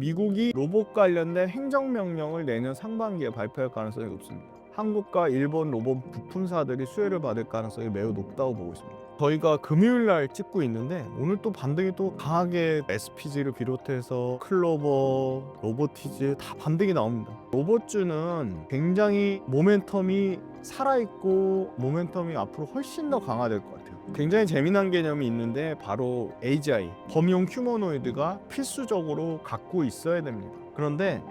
미국이 로봇 관련된 행정명령을 내년 상반기에 발표할 가능성이 높습니다. 한국과 일본 로봇 부품사들이 수혜를 받을 가능성이 매우 높다고 보고 있습니다. 저희가 금요일 날 찍고 있는데 오늘 또 반등이 또 강하게 SPG를 비롯해서 클로버, 로보티즈 다 반등이 나옵니다. 로봇주는 굉장히 모멘텀이 살아있고 모멘텀이 앞으로 훨씬 더 강화될 것 같아요. 굉장히 재미난 개념이 있는데 바로 AGI, 범용 휴머노이드가 필수적으로 갖고 있어야 됩니다. 그런데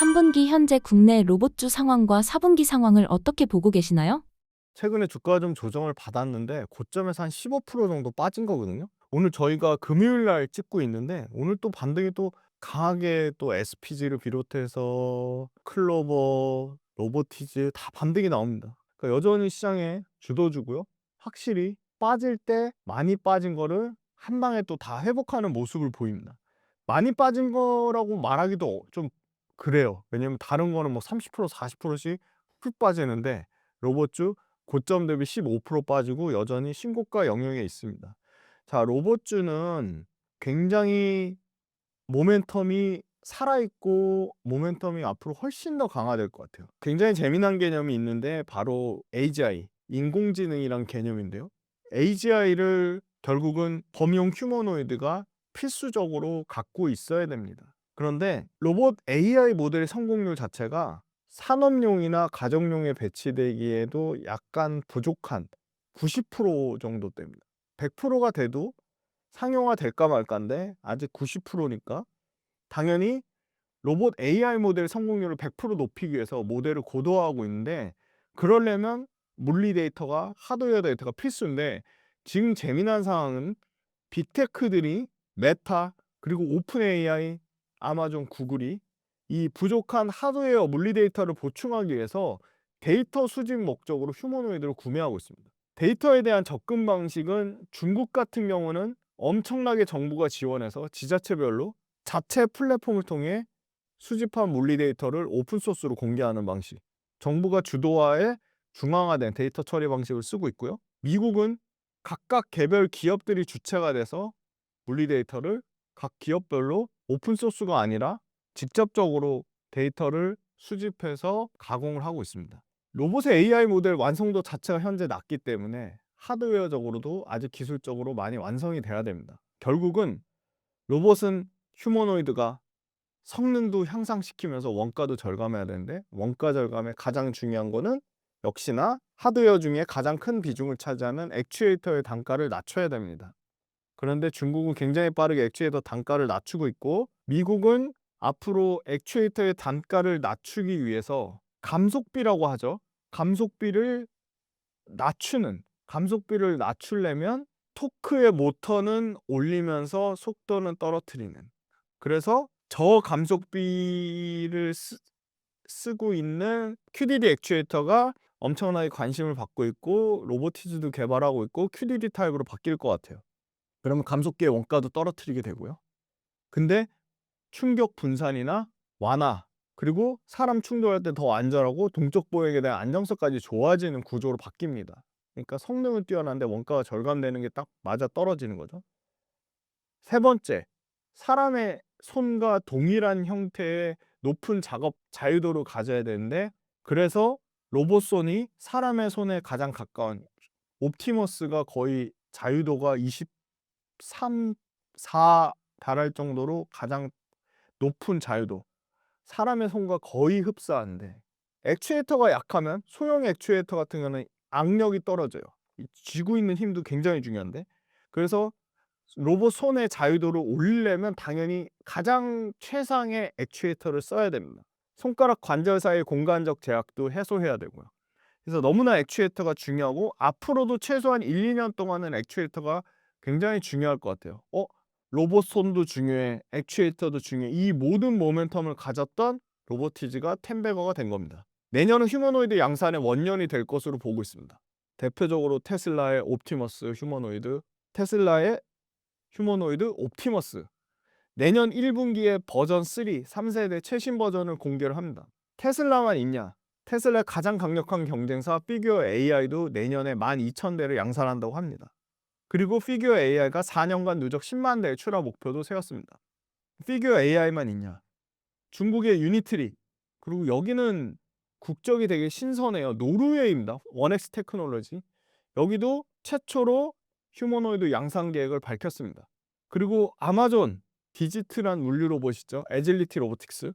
3분기 현재 국내 로봇주 상황과 4분기 상황을 어떻게 보고 계시나요? 최근에 주가가 좀 조정을 받았는데 고점에서 한 15% 정도 빠진 거거든요. 오늘 저희가 금요일 날 찍고 있는데 오늘 또 반등이 또 강하게 또 SPG를 비롯해서 클로버, 로보티즈 다 반등이 나옵니다. 그러니까 여전히 시장에 주도주고요. 확실히 빠질 때 많이 빠진 거를 한 방에 또 다 회복하는 모습을 보입니다. 많이 빠진 거라고 말하기도 좀 그래요. 왜냐면 다른 거는 뭐 30% 40%씩 훅 빠지는데 로봇주 고점 대비 15% 빠지고 여전히 신고가 영역에 있습니다. 자, 로봇주는 굉장히 모멘텀이 살아있고 모멘텀이 앞으로 훨씬 더 강화될 것 같아요. 굉장히 재미난 개념이 있는데 바로 AGI, 인공지능이란 개념인데요. AGI를 결국은 범용 휴머노이드가 필수적으로 갖고 있어야 됩니다. 그런데 로봇 AI 모델의 성공률 자체가 산업용이나 가정용에 배치되기에도 약간 부족한 90% 정도 됩니다. 100%가 돼도 상용화 될까 말까인데 아직 90%니까 당연히 로봇 AI 모델 성공률을 100% 높이기 위해서 모델을 고도화하고 있는데 그러려면 물리 데이터가 하드웨어 데이터가 필수인데 지금 재미난 상황은 빅테크들이 메타 그리고 오픈 AI 아마존 구글이 이 부족한 하드웨어 물리 데이터를 보충하기 위해서 데이터 수집 목적으로 휴머노이드를 구매하고 있습니다. 데이터에 대한 접근 방식은 중국 같은 경우는 엄청나게 정부가 지원해서 지자체별로 자체 플랫폼을 통해 수집한 물리 데이터를 오픈 소스로 공개하는 방식. 정부가 주도하에 중앙화된 데이터 처리 방식을 쓰고 있고요. 미국은 각각 개별 기업들이 주체가 돼서 물리 데이터를 각 기업별로 오픈 소스가 아니라 직접적으로 데이터를 수집해서 가공을 하고 있습니다. 로봇의 AI 모델 완성도 자체가 현재 낮기 때문에 하드웨어적으로도 아직 기술적으로 많이 완성이 돼야 됩니다. 결국은 로봇은 휴머노이드가 성능도 향상시키면서 원가도 절감해야 되는데 원가 절감에 가장 중요한 거는 역시나 하드웨어 중에 가장 큰 비중을 차지하는 액추에이터의 단가를 낮춰야 됩니다. 그런데 중국은 굉장히 빠르게 액추에이터 단가를 낮추고 있고 미국은 앞으로 액추에이터의 단가를 낮추기 위해서 감속비라고 하죠. 감속비를 낮추는 감속비를 낮추려면 토크의 모터는 올리면서 속도는 떨어뜨리는 그래서 저 감속비를 쓰, 쓰고 있는 QDD 액추에이터가 엄청나게 관심을 받고 있고 로보티즈도 개발하고 있고 QDD 타입으로 바뀔 것 같아요. 그러면 감속기의 원가도 떨어뜨리게 되고요. 근데 충격 분산이나 완화 그리고 사람 충돌할 때 더 안전하고 동적 보행에 대한 안정성까지 좋아지는 구조로 바뀝니다. 그러니까 성능은 뛰어난데 원가가 절감되는 게 딱 맞아 떨어지는 거죠. 세 번째, 사람의 손과 동일한 형태의 높은 작업 자유도를 가져야 되는데 그래서 로봇 손이 사람의 손에 가장 가까운 옵티머스가 거의 자유도가 23, 4 달할 정도로 가장 높은 자유도 사람의 손과 거의 흡사한데 액추에이터가 약하면 소형 액추에이터 같은 경우는 악력이 떨어져요. 이 쥐고 있는 힘도 굉장히 중요한데 그래서 로봇 손의 자유도를 올리려면 당연히 가장 최상의 액추에이터를 써야 됩니다. 손가락 관절 사이의 공간적 제약도 해소해야 되고요. 그래서 너무나 액추에이터가 중요하고 앞으로도 최소한 1, 2년 동안은 액추에이터가 굉장히 중요할 것 같아요. 어? 로봇 손도 중요해, 액추에이터도 중요해. 이 모든 모멘텀을 가졌던 로보티즈가 텐베거가 된 겁니다. 내년은 휴머노이드 양산의 원년이 될 것으로 보고 있습니다. 대표적으로 테슬라의 옵티머스 휴머노이드, 테슬라의 휴머노이드 옵티머스. 내년 1분기에 버전 3, 3세대 최신 버전을 공개를 합니다. 테슬라만 있냐? 테슬라의 가장 강력한 경쟁사 피규어 AI도 내년에 12,000대를 양산한다고 합니다. 그리고 피규어 AI가 4년간 누적 10만 대의 출하 목표도 세웠습니다. 피규어 AI만 있냐? 중국의 유니트리 그리고 여기는 국적이 되게 신선해요. 노르웨이입니다. 원엑스 테크놀로지. 여기도 최초로 휴머노이드 양산 계획을 밝혔습니다. 그리고 아마존 디지트란 물류 로봇이죠. 에질리티 로보틱스.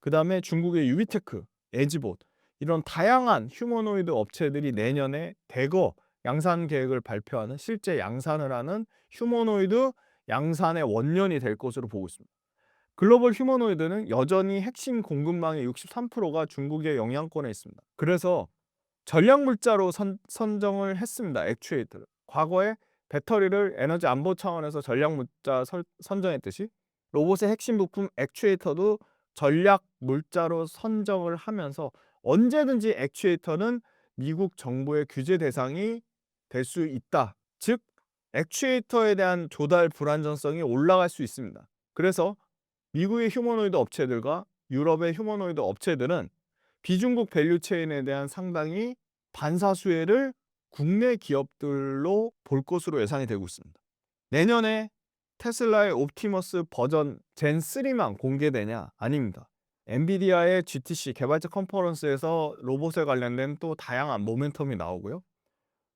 그 다음에 중국의 유비테크, 에지봇 이런 다양한 휴머노이드 업체들이 내년에 대거 양산 계획을 발표하는 실제 양산을 하는 휴머노이드 양산의 원년이 될 것으로 보고 있습니다. 글로벌 휴머노이드는 여전히 핵심 공급망의 63%가 중국의 영향권에 있습니다. 그래서 전략 물자로 선, 선정을 했습니다. 액추에이터를. 과거에 배터리를 에너지 안보 차원에서 전략 물자 설- 선정했듯이 로봇의 핵심 부품 액추에이터도 전략 물자로 선정을 하면서 언제든지 액추에이터는 미국 정부의 규제 대상이 될 수 있다. 즉 액추에이터에 대한 조달 불안전성이 올라갈 수 있습니다. 그래서 미국의 휴머노이드 업체들과 유럽의 휴머노이드 업체들은 비중국 밸류 체인에 대한 상당히 반사 수혜를 국내 기업들로 볼 것으로 예상이 되고 있습니다. 내년에 테슬라의 옵티머스 버전 젠 3만 공개되냐? 아닙니다. 엔비디아의 GTC 개발자 컨퍼런스에서 로봇에 관련된 또 다양한 모멘텀이 나오고요.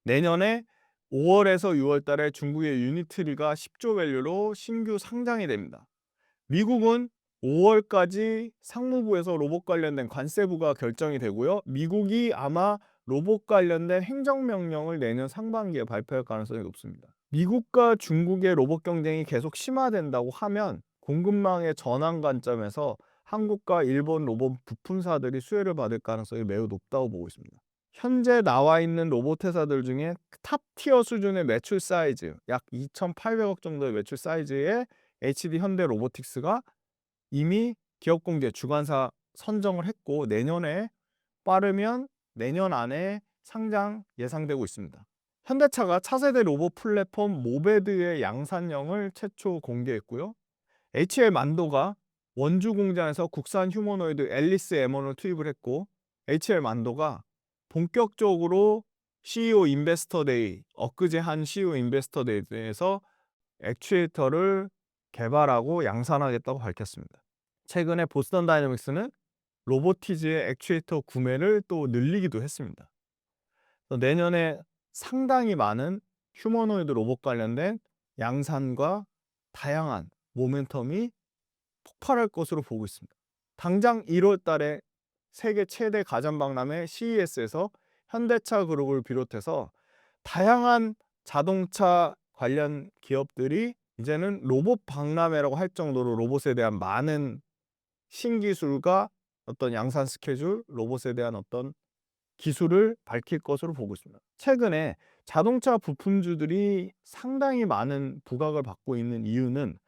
내년에 5월에서 6월 달에 중국의 유니트리가 10조 밸류로 신규 상장이 됩니다. 미국은 5월까지 상무부에서 로봇 관련된 관세부가 결정이 되고요. 미국이 아마 로봇 관련된 행정명령을 내년 상반기에 발표할 가능성이 높습니다. 미국과 중국의 로봇 경쟁이 계속 심화된다고 하면 공급망의 전환 관점에서 한국과 일본 로봇 부품사들이 수혜를 받을 가능성이 매우 높다고 보고 있습니다. 현재 나와 있는 로봇 회사들 중에 탑 티어 수준의 매출 사이즈, 약 2,800억 정도의 매출 사이즈의 HD 현대 로보틱스가 이미 기업 공개 주관사 선정을 했고 내년에 빠르면 내년 안에 상장 예상되고 있습니다. 현대차가 차세대 로봇 플랫폼 모베드의 양산형을 최초 공개했고요. HL 만도가 원주 공장에서 국산 휴머노이드 앨리스 M1을 투입을 했고 HL 만도가 본격적으로 CEO 인베스터 데이 엊그제 한 CEO 인베스터 데이에서 액추에이터를 개발하고 양산하겠다고 밝혔습니다. 최근에 보스턴 다이내믹스는 로보티즈의 액추에이터 구매를 또 늘리기도 했습니다. 내년에 상당히 많은 휴머노이드 로봇 관련된 양산과 다양한 모멘텀이 폭발할 것으로 보고 있습니다. 당장 1월 달에 세계 최대 가전 박람회 CES에서 현대차 그룹을 비롯해서 다양한 자동차 관련 기업들이 이제는 로봇 박람회라고 할 정도로 로봇에 대한 많은 신기술과 어떤 양산 스케줄, 로봇에 대한 어떤 기술을 밝힐 것으로 보고 있습니다. 최근에 자동차 부품주들이 상당히 많은 부각을 받고 있는 이유는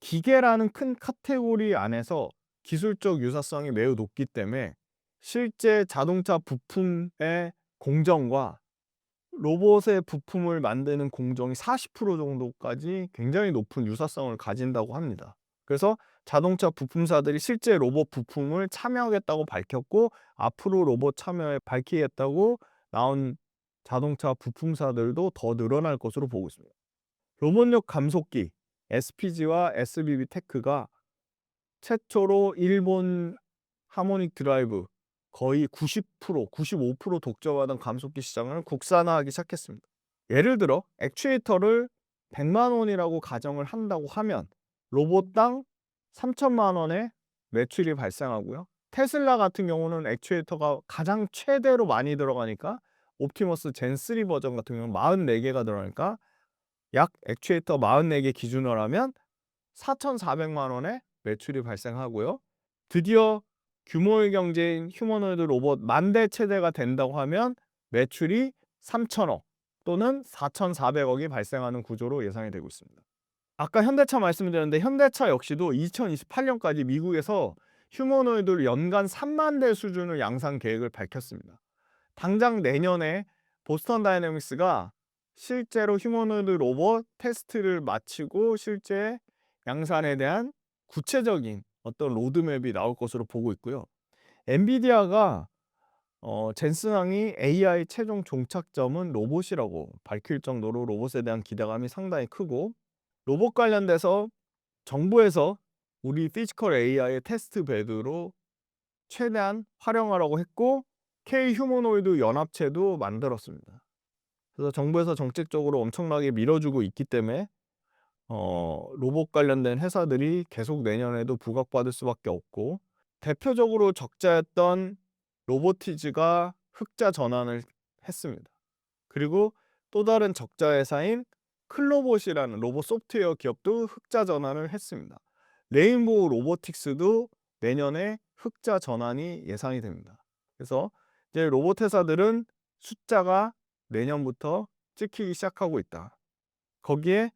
기계라는 큰 카테고리 안에서 기술적 유사성이 매우 높기 때문에 실제 자동차 부품의 공정과 로봇의 부품을 만드는 공정이 40% 정도까지 굉장히 높은 유사성을 가진다고 합니다. 그래서 자동차 부품사들이 실제 로봇 부품을 참여하겠다고 밝혔고 앞으로 로봇 참여에 밝히겠다고 나온 자동차 부품사들도 더 늘어날 것으로 보고 있습니다. 로봇력 감속기 SPG와 SBB 테크가 최초로 일본 하모닉 드라이브 거의 90%, 95% 독점하던 감속기 시장을 국산화하기 시작했습니다. 예를 들어 액추에이터를 100만 원이라고 가정을 한다고 하면 로봇당 3천만 원의 매출이 발생하고요. 테슬라 같은 경우는 액추에이터가 가장 최대로 많이 들어가니까 옵티머스 젠3 버전 같은 경우는 44개가 들어가니까 약 액추에이터 44개 기준으로 하면 4,400만 원의 매출이 발생하고요. 드디어 규모의 경제인 휴머노이드 로봇 만대 체대가 된다고 하면 매출이 3천억 또는 4,400억이 발생하는 구조로 예상이 되고 있습니다. 아까 현대차 말씀드렸는데 현대차 역시도 2028년까지 미국에서 휴머노이드를 연간 3만 대 수준을 양산 계획을 밝혔습니다. 당장 내년에 보스턴 다이내믹스가 실제로 휴머노이드 로봇 테스트를 마치고 실제 양산에 대한 구체적인 어떤 로드맵이 나올 것으로 보고 있고요. 엔비디아가 어 젠슨항이 AI 최종 종착점은 로봇이라고 밝힐 정도로 로봇에 대한 기대감이 상당히 크고 로봇 관련돼서 정부에서 우리 피지컬 AI의 테스트 베드로 최대한 활용하라고 했고 K 휴머노이드 연합체도 만들었습니다. 그래서 정부에서 정책적으로 엄청나게 밀어주고 있기 때문에 어 로봇 관련된 회사들이 계속 내년에도 부각받을 수밖에 없고 대표적으로 적자였던 로보티즈가 흑자 전환을 했습니다. 그리고 또 다른 적자 회사인 클로봇이라는 로봇 소프트웨어 기업도 흑자 전환을 했습니다. 레인보우 로보틱스도 내년에 흑자 전환이 예상이 됩니다. 그래서 이제 로봇 회사들은 숫자가 내년부터 찍히기 시작하고 있다. 거기에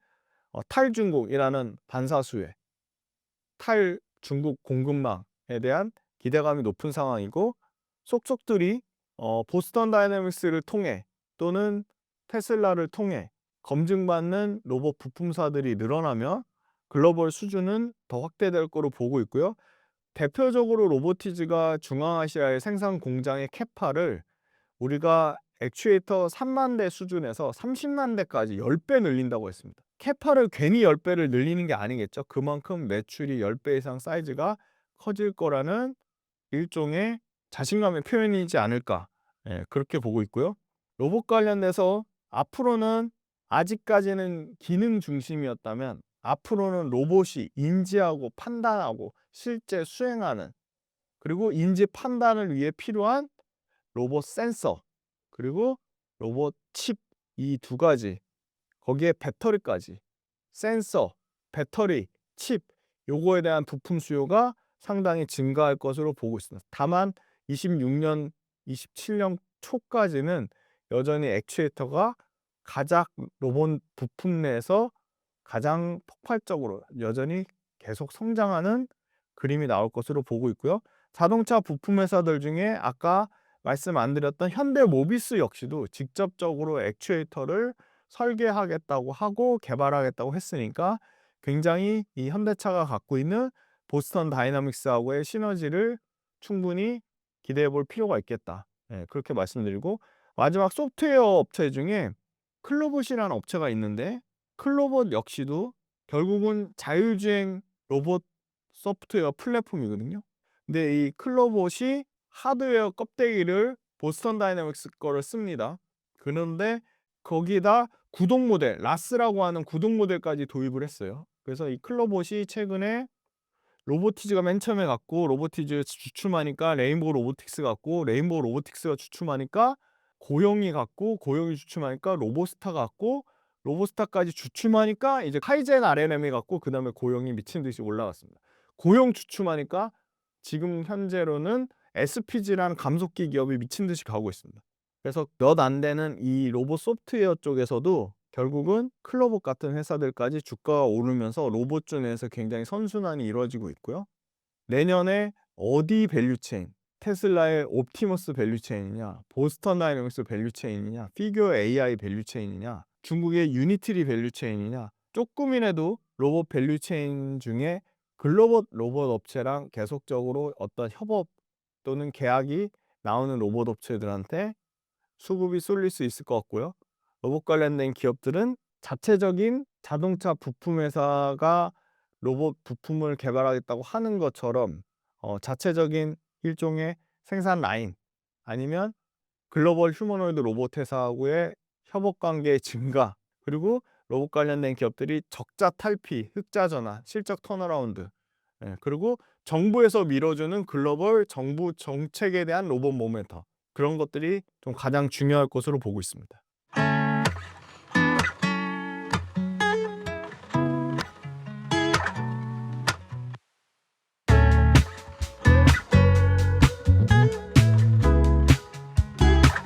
어, 탈중국이라는 반사수에 탈중국 공급망에 대한 기대감이 높은 상황이고 속속들이 어, 보스턴 다이내믹스를 통해 또는 테슬라를 통해 검증받는 로봇 부품사들이 늘어나며 글로벌 수준은 더 확대될 거로 보고 있고요. 대표적으로 로보티즈가 중앙아시아의 생산 공장의 캐파를 우리가 액추에이터 3만 대 수준에서 30만 대까지 10배 늘린다고 했습니다. 캐파를 괜히 10배를 늘리는 게 아니겠죠. 그만큼 매출이 10배 이상 사이즈가 커질 거라는 일종의 자신감의 표현이지 않을까. 예, 그렇게 보고 있고요. 로봇 관련돼서 앞으로는 아직까지는 기능 중심이었다면 앞으로는 로봇이 인지하고 판단하고 실제 수행하는 그리고 인지 판단을 위해 필요한 로봇 센서 그리고 로봇 칩 이 두 가지 거기에 배터리까지 센서, 배터리, 칩 요거에 대한 부품 수요가 상당히 증가할 것으로 보고 있습니다. 다만 26년, 27년 초까지는 여전히 액추에이터가 가장 로봇 부품 내에서 가장 폭발적으로 여전히 계속 성장하는 그림이 나올 것으로 보고 있고요. 자동차 부품 회사들 중에 아까 말씀 안 드렸던 현대 모비스 역시도 직접적으로 액추에이터를 설계하겠다고 하고 개발하겠다고 했으니까 굉장히 이 현대차가 갖고 있는 보스턴 다이나믹스하고의 시너지를 충분히 기대해 볼 필요가 있겠다. 예, 그렇게 말씀드리고 마지막 소프트웨어 업체 중에 클로봇이라는 업체가 있는데 클로봇 역시도 결국은 자율주행 로봇 소프트웨어 플랫폼이거든요. 근데 이 클로봇이 하드웨어 껍데기를 보스턴 다이내믹스 거를 씁니다. 그런데 거기다 구동 모델, 라스라고 하는 구동 모델까지 도입을 했어요. 그래서 이 클로봇이 최근에 로보티즈가 맨 처음에 갖고 로보티즈 주춤하니까 레인보우 로보틱스 갖고 레인보우 로보틱스가 주춤하니까 고영이 갖고 고영이 주춤하니까 로보스타 갖고 로보스타까지 주춤하니까 이제 카이젠 RNM이 갖고 그 다음에 고영이 미친 듯이 올라갔습니다. 고영 주춤하니까 지금 현재로는 SPG라는 감속기 기업이 미친 듯이 가고 있습니다. 그래서 몇 안 되는 이 로봇 소프트웨어 쪽에서도 결국은 클로봇 같은 회사들까지 주가가 오르면서 로봇주 내에서 굉장히 선순환이 이루어지고 있고요. 내년에 어디 밸류체인, 테슬라의 옵티머스 밸류체인이냐, 보스턴 다이내믹스 밸류체인이냐, 피규어 AI 밸류체인이냐, 중국의 유니트리 밸류체인이냐, 조금이라도 로봇 밸류체인 중에 글로벌 로봇 업체랑 계속적으로 어떤 협업 또는 계약이 나오는 로봇 업체들한테 수급이 쏠릴 수 있을 것 같고요. 로봇 관련된 기업들은 자체적인 자동차 부품 회사가 로봇 부품을 개발하겠다고 하는 것처럼 어, 자체적인 일종의 생산 라인 아니면 글로벌 휴머노이드 로봇 회사하고의 협업 관계의 증가 그리고 로봇 관련된 기업들이 적자 탈피, 흑자 전환, 실적 턴어라운드 예, 그리고 정부에서 밀어주는 글로벌 정부 정책에 대한 로봇 모멘터 그런 것들이 좀 가장 중요할 것으로 보고 있습니다.